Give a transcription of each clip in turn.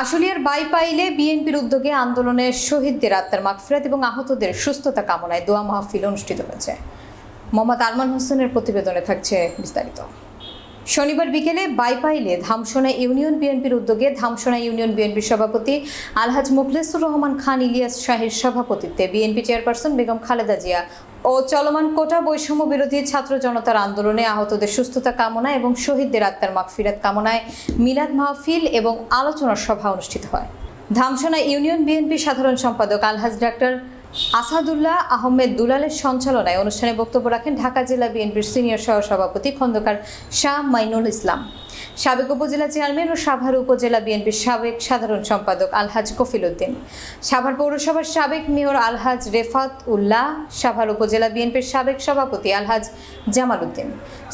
আশুলিয়ার বাইপাইলে বিএনপির উদ্যোগে আন্দোলনের শহীদদের আত্মার মাগফিরাত এবং আহতদের সুস্থতা কামনায় দোয়া মাহফিল অনুষ্ঠিত হয়েছে। মোহাম্মদ আলমান হোসেনের প্রতিবেদনে থাকছে বিস্তারিত। শনিবার বিকেলে বাইপাইলে ধামসোনা ইউনিয়ন বিএনপির উদ্যোগে ধামসোনা ইউনিয়ন বিএনপির সভাপতি আলহাজ মুখলেসুর রহমান খান, ইলিয়াস শাহের সভাপতিত্বে বিএনপি চেয়ারপারসন বেগম খালেদা জিয়া ও চলমান কোটা বৈষম্য বিরোধী ছাত্র জনতার আন্দোলনে আহতদের সুস্থতা কামনা এবং শহীদদের আত্মার মাগফিরাত কামনায় মিলাদ মাহফিল এবং আলোচনা সভা অনুষ্ঠিত হয়। ধামসোনা ইউনিয়ন বিএনপি সাধারণ সম্পাদক আলহাজ ডাক্তার আসাদুল্লাহ আহমেদ দুলালের সঞ্চালনায় অনুষ্ঠানে বক্তব্য রাখেন ঢাকা জেলা বিএনপির সিনিয়র সহসভাপতি খন্দকার শাহ মাইনুল ইসলাম। সাবেক উপজেলা চেয়ারম্যান ও সাভার উপজেলা বিএনপির সাবেক সাধারণ সম্পাদক আলহাজ কফিল উদ্দিন সাভার পৌরসভার সাবেক মেয়র আলহাজ রেফাত উল্লাহ, সাভার উপজেলা বিএনপির সাবেক সভাপতি আলহাজ জামাল উদ্দিন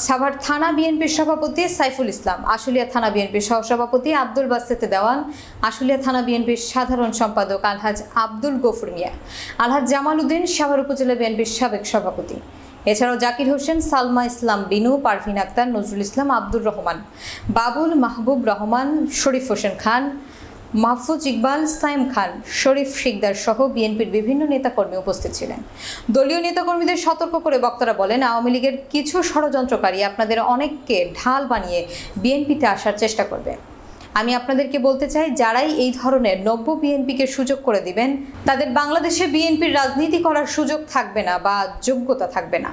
সাভার থানা বিএনপির সভাপতি সাইফুল ইসলাম, আশুলিয়া থানা বিএনপির সহসভাপতি আব্দুল বাসেতে দেওয়ান, আশুলিয়া থানা বিএনপির সাধারণ সম্পাদক আলহাজ আব্দুল গফুর মিয়া। আলহাজ জামাল উদ্দিন সাভার উপজেলা বিএনপির সাবেক সভাপতি। এছাড়াও জাকির হোসেন, সালমা ইসলাম বিনু, পারভিন আক্তার, নজরুল ইসলাম, আব্দুর রহমান, বাবুল মাহবুব রহমান, শরীফ হোসেন খান, মাহফুজ ইকবাল, সাইম খান, শরীফ শিকদার সহ বিএনপির বিভিন্ন নেতাকর্মী উপস্থিত ছিলেন। দলীয় নেতাকর্মীদের সতর্ক করে বক্তারা বলেন, আওয়ামী লীগের কিছু ষড়যন্ত্রকারী আপনাদের অনেককে ঢাল বানিয়ে বিএনপিতে আসার চেষ্টা করবে। আমি আপনাদেরকে বলতে চাই, যারাই এই ধরনের নব্য বিএনপিকে সুযোগ করে দিবেন, তাদের বাংলাদেশে বিএনপির রাজনীতি করার সুযোগ থাকবে না বা যোগ্যতা থাকবে না।